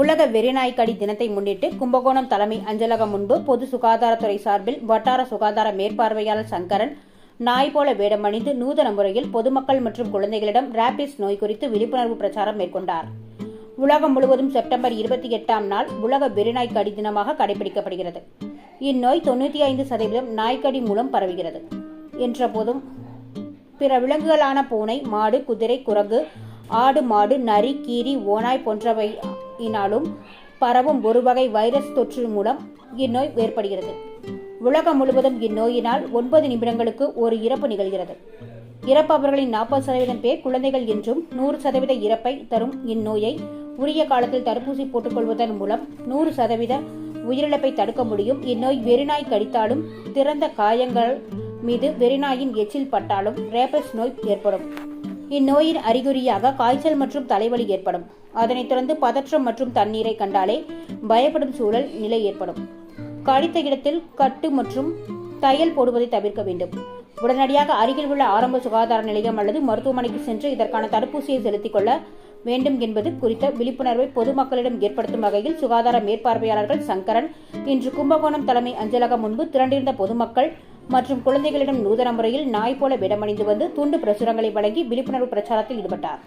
உலக வெறிநாய்க்கடி தினத்தை முன்னிட்டு கும்பகோணம் தலைமை அஞ்சலகம் முன்பு பொது சுகாதாரத்துறை சார்பில் வட்டார சுகாதார மேற்பார்வையாளர் சங்கரன் நாய் போல வேடமணிந்து நூதன முறையில் பொதுமக்கள் மற்றும் குழந்தைகளிடம் ரேபிஸ் நோய் குறித்து விழிப்புணர்வு பிரச்சாரம் மேற்கொண்டார். உலகம் முழுவதும் செப்டம்பர் இருபத்தி எட்டாம் நாள் உலக வெறிநாய்க்கடி தினமாக கடைபிடிக்கப்படுகிறது. இந்நோய் தொண்ணூற்றி ஐந்து சதவீதம் நாய்க்கடி மூலம் பரவுகிறது. என்ற போதும் பிற விலங்குகளான பூனை மாடு குதிரை குரங்கு ஆடு மாடு நரி கீரி ஓநாய் இனாலும் பரவும் ஒரு வகை வைரஸ் தொற்று மூலம் இந்நோய் ஏற்படுகிறது உலகம் முழுவதும் இந்நோயினால் ஒன்பது நிமிடங்களுக்கு ஒரு இறப்பு நிகழ்கிறது. இறப்பவர்களின் நாற்பது சதவீதம் பேர் குழந்தைகள் என்றும் நூறு சதவீத இறப்பை தரும் இந்நோயை உரிய காலத்தில் தடுப்பூசி போட்டுக்கொள்வதன் மூலம் நூறு சதவீத உயிரிழப்பை தடுக்க முடியும். இந்நோய் வெறிநாய் கடித்தாலும் திறந்த காயங்கள் மீது வெறிநாயின் எச்சில் பட்டாலும் ரேபஸ் நோய் ஏற்படும். இந்நோயின் அறிகுறியாக காய்ச்சல் மற்றும் தலைவலி ஏற்படும். அதனைத் தொடர்ந்து பதற்றம் மற்றும் தண்ணீரை கண்டாலே பயப்படும் சூழல் நிலை ஏற்படும். கடித்த இடத்தில் கட்டு மற்றும் தையல் போடுவதை தவிர்க்க வேண்டும். உடனடியாக அருகில் உள்ள ஆரம்ப சுகாதார நிலையம் அல்லது மருத்துவமனைக்கு சென்று இதற்கான தடுப்பூசியை செலுத்திக் கொள்ள வேண்டும் என்பது குறித்த விழிப்புணர்வை பொதுமக்களிடம் ஏற்படுத்தும் வகையில் சுகாதார மேற்பார்வையாளர்கள் சங்கரன் இன்று கும்பகோணம் தலைமை அஞ்சலகம் முன்பு திரண்டிருந்த பொதுமக்கள் மற்றும் குழந்தைகளிடம் நூதன முறையில் நாய் போல விடமணிந்து வந்து துண்டு பிரசுரங்களை வழங்கி விழிப்புணர்வு பிரச்சாரத்தில் ஈடுபட்டார்.